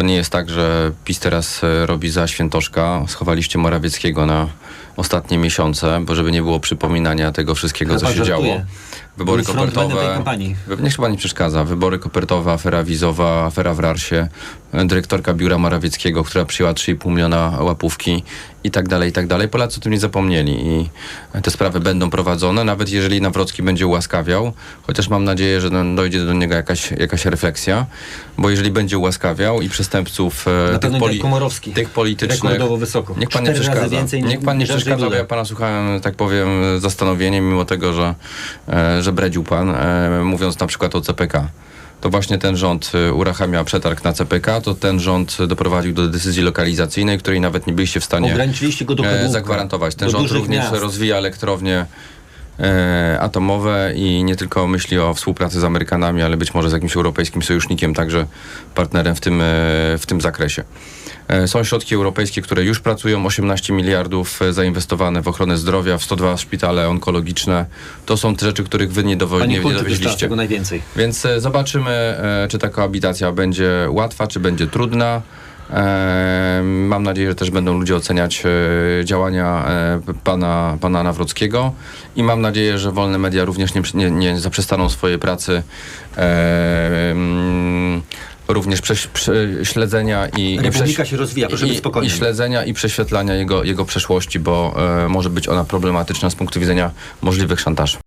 To nie jest tak, że PiS teraz e, robi za świętoszka. Schowaliście Morawieckiego na ostatnie miesiące, bo żeby nie było przypominania tego wszystkiego, Ale co się żartuje. działo. Wybory kopertowe. Niech chyba nie przeszkadza. Wybory kopertowe, afera wizowa, afera w Rarsie, dyrektorka biura Morawieckiego, która przyjęła 3,5 miliona łapówki i tak dalej, i tak dalej. Polacy o tym nie zapomnieli i te sprawy będą prowadzone, nawet jeżeli Nawrocki będzie ułaskawiał, chociaż mam nadzieję, że no, dojdzie do niego jakaś, jakaś refleksja, bo jeżeli będzie ułaskawiał i przestępców e, Na tych, Komorowski. tych politycznych... Niech pan nie przeszkadza. Niech pan nie przeszkadza, bo ja pana słuchałem, tak powiem, zastanowieniem, mimo tego, że, e, że bredził pan, e, mówiąc na przykład o CPK. To właśnie ten rząd e, uruchamia przetarg na CPK, to ten rząd doprowadził do decyzji lokalizacyjnej, której nawet nie byliście w stanie Ograniczyliście go do e, zagwarantować. Ten rząd również miast. rozwija elektrownie atomowe i nie tylko myśli o współpracy z Amerykanami, ale być może z jakimś europejskim sojusznikiem, także partnerem w tym, e, w tym zakresie. E, Są środki europejskie, które już pracują, 18 miliardów e, zainwestowane w ochronę zdrowia, w 102 szpitale onkologiczne. To są te rzeczy, których wy nie, dowo- nie, nie dowieźliście. tego najwięcej. Więc e, zobaczymy, e, czy ta koabitacja będzie łatwa, czy będzie trudna. Mam nadzieję, że też będą ludzie oceniać e, działania e, pana, pana Nawrockiego i mam nadzieję, że wolne media również nie, nie, nie zaprzestaną swojej pracy również prześ- prze- śledzenia i, i, Republika prześ- się rozwija, proszę i, być i śledzenia i prześwietlania jego, jego przeszłości, bo e, może być ona problematyczna z punktu widzenia możliwych szantaży.